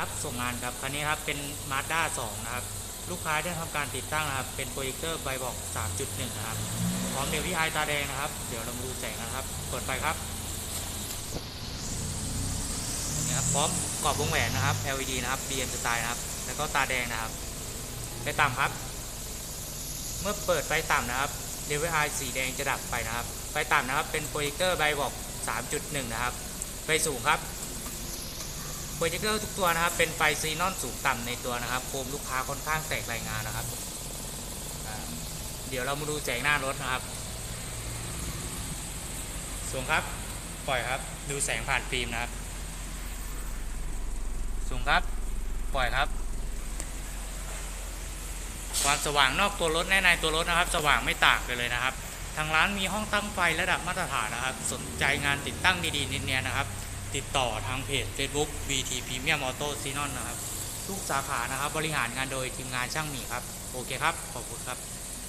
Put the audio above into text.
ครับส่งงานครับคันนี้ครับเป็น Mazda 2 นะครับ ลูกค้าได้ทำการติดตั้งนะครับ เป็นโปรเจคเตอร์ไบบอก 3.1 นะครับ พร้อมเดวิไอตาแดงนะครับ เดี๋ยวเรามาดูแสงนะครับ เปิดไฟครับนี่ครับ พร้อมกรอบวงแหวนนะครับ LED นะครับ BM สไตล์นะครับ แล้วก็ตาแดงนะครับไฟต่ำครับ เมื่อเปิดไฟต่ำนะครับเดวิไอสีแดงจะดับไปนะครับ ไฟต่ำนะครับ เป็นโปรเจคเตอร์ไบบอก 3.1 นะครับ ไฟสูงครับ โปรเจคเตอร์ทุกตัวนะครับ เป็นไฟซีนอนสูงต่ำในตัวนะครับโคมลูกค้าค่อนข้างแตกรายงานนะครับ เดี๋ยวเรามาดูแสงหน้ารถนะครับ สูงครับ ปล่อยครับ ดูแสงผ่านฟิล์มนะครับ สูงครับ ปล่อยครับ ความสว่างนอกตัวรถและในตัวรถนะครับ สว่างไม่ต่างกันเลยนะครับ ทางร้านมีห้องตั้งไฟระดับมาตรฐานนะครับ สนใจงานติดตั้งดีๆเนียนๆนะครับ ติดต่อทางเพจ Facebook VT Premium Auto Si n o n นะครับ ทุกสาขานะครับ บริหารงานโดยทีมงานช่างหมีครับ โอเคครับ ขอบคุณครับ